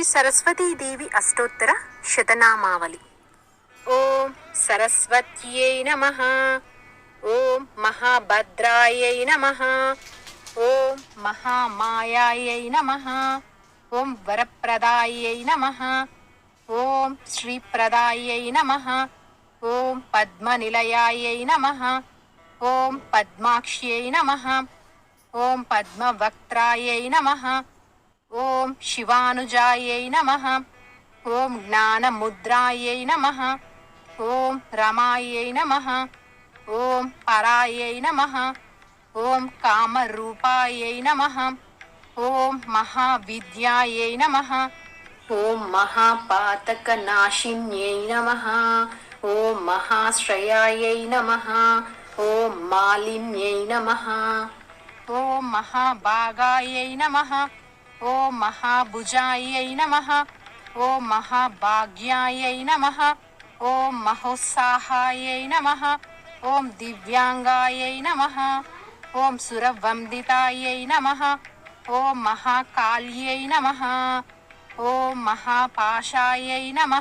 శ్రీ సరస్వతీదేవి అష్టోత్తర శతనామావళి. ఓం సరస్వత్యై నమ. ఓం మహాభద్రాయై నమ. ఓం మహామాయాయై నమ. ఓం వరప్రదాయై నమ. ఓం శ్రీప్రదాయై నమ. ఓం పద్మనిలయాయై నమ. ఓం పద్మాక్ష్యై నమ. ఓం పద్మవక్త్రాయై నమ. ఓం శివానుజాయై నమ. ఓం జ్ఞానముద్రాయై నమ. ఓం రమాయై నమ. ఓం పరాయై నమ. ఓం కామరూపాయై నమ. ఓం మహావిద్యాయై నమ. ఓం మహాపాతకనాశిన్యై నమ. ఓం మహాశ్రయాయై నమ. ఓం మాలిన్యై నమ. ఓం మహాభాగాయై నమ. ఓం మహాభుజాయై నమ ఓం మహాభాగ్యాయై నమ ఓం మహోత్సాహాయై నమ ఓం దివ్యాంగాయై నమ ఓం సురవందితాయై నమ ఓం మహాకాళ్యై నమ ఓం మహాపాశాయై నమ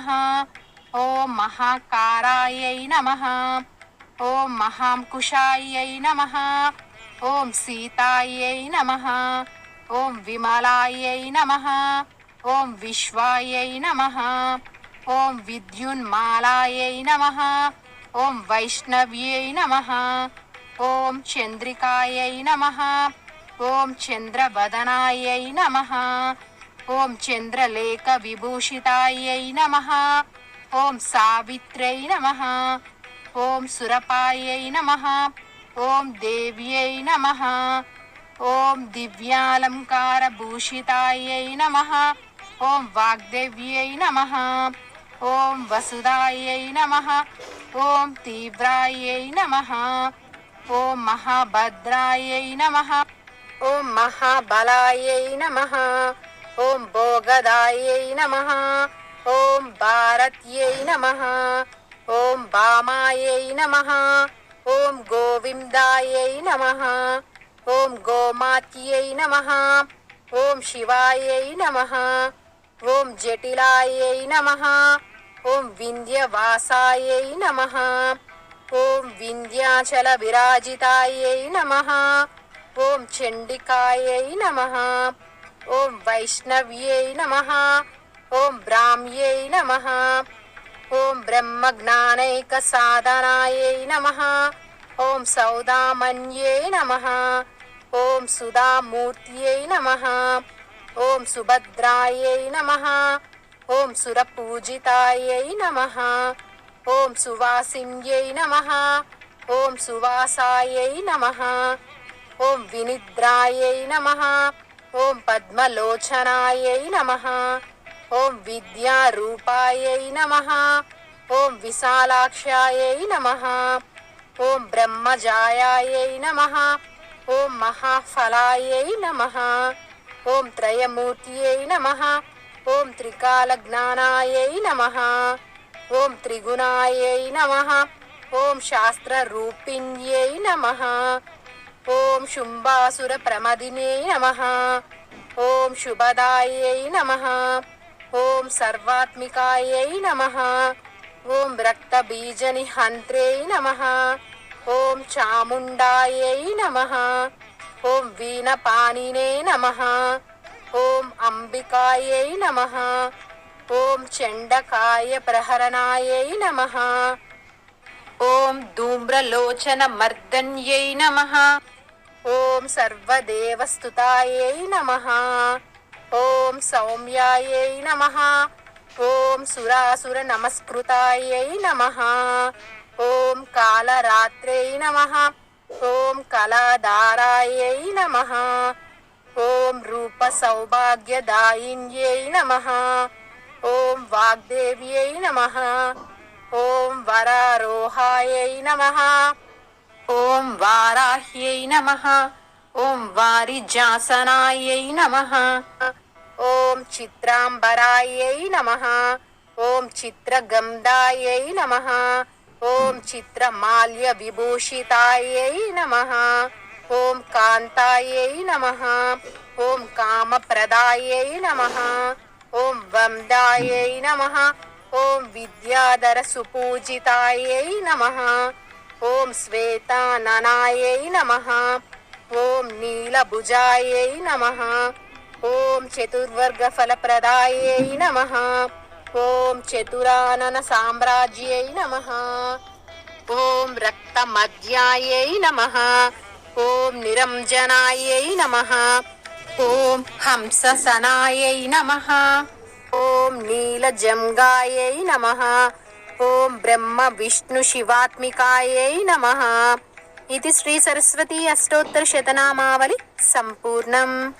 ఓం మహాకారాయై నమ ఓం మహాంకుశాయై నమ ఓం సీతాయై నమ ఓం విమలాయై నమ. ఓం విశ్వాయై నమ. ఓం విద్యున్మాలాయై నమ. ఓం వైష్ణవ్యై నమ. ఓం చంద్రికాయై నమ. ఓం చంద్రవదనాయై నమ. ఓం చంద్రలేఖ విభూషితాయై నమ. ఓం సావిత్రై నమ. ఓం సురపాయై నమ. ఓం దేవ్యై నమ. ఓం దివ్యాలంకారభూషితాయై నమ ఓం వాగ్దేవ్యై నమ ఓం వసుదాయై నమ ఓం తీవ్రాయై నమ ఓం మహాభద్రాయై నమ ఓం మహాబలాయై నమ ఓం భోగదాయై నమ ఓం భారత్యై నమ ఓం భామాయై నమ ఓం గోవిందాయై నమ ఓం గోమాత్యై నమ. ఓం శివాయై నమ. ఓం జటిలాయై నమ. ఓం వింధ్యవాసాయై నమ. ఓం వింధ్యాచల విరాజితాయై నమ. ఓం చండికాయై నమ. ఓం వైష్ణవ్యై నమ. ఓం బ్రాహ్మ్యై నమ. ఓం బ్రహ్మజ్ఞానైక సాధనాయై నమ. ఓం సౌదామన్యై నమ. ఓం సుధామూర్తియై నమ. ఓం సుభద్రాయై నమ. ఓం సురపూజితాయై నమ. ఓం సువాసిన్యై నమ. ఓం సువాసాయై నమ. ఓం వినిద్రాయై నమ. ఓం పద్మలోచనాయై నమ. ఓం విద్యారూపాయై నమ. ఓం విశాలాక్షాయై నమ. ఓం బ్రహ్మజాయాయై నమ. ఓం మహాఫలాయై నమ. ఓం త్రయమూర్తియై నమ. ఓం త్రికాల త్రికాలజ్ఞానాయై నమ. ఓం త్రిగుణాయై నమ. ఓం శాస్త్రరూపిణ్యై నమ. ఓం శుంభాసుర ప్రమదినే నమ. ఓం శుభదాయై నమ. ఓం సర్వాత్మికాయై నమ. ఓం రక్తబీజని రక్తబీజనిహంత్రే నమ. ఓం చాముండాయై నమ. ఓం వీణపాణినే నమ. ఓం అంబికాయై నమ. ఓం చెండకాయ ప్రహరణాయై నమ. ఓం ధూమ్రలోచన మర్దన్యై నమ. ఓం సర్వదేవస్తుతాయై నమ. ఓం సౌమ్యాయై నమ. ఓం సురాసుర నమస్కృతాయై నమ. ఓం కాళరాత్రై నమ. ఓం కళాధారాయై నమ. ఓం రూప సౌభాగ్యదాయిన్యై నమ. ఓం వాగ్దేవ్యై నమ. ఓం వరారోహాయై నమ. ఓం వారాహ్యై నమ. ఓం వారిజాసనాయై నమ. ఓం చిత్రాంబరాయై నమ. ఓం చిత్రగంధాయై నమ. ఓం చిత్రమాల్య విభూషితాయై నమ. ఓం కాంతాయై నమ. ఓం కామప్రదాయై నమ. ఓం వందాయై నమ. ఓం విద్యాధర సుపూజితాయై నమ. ఓం శ్వేతాననాయై నమ. ఓం నీలభుజాయై నమ. ఓం చతుర్వర్గ ఫలప్రదాయై నమ. ఓం చతురానన సామ్రాజ్యై నమ. ఓం రక్తమధ్యాయై నమ. ఓం నిరంజనాయై నమ. ఓం హంససనాయై నమ. ఓం నీలజంగాయై నమ. ఓం బ్రహ్మ విష్ణు శివాత్మికాయై నమ. ఇది శ్రీ సరస్వతి అష్టోత్తర శతనామావళి సంపూర్ణం.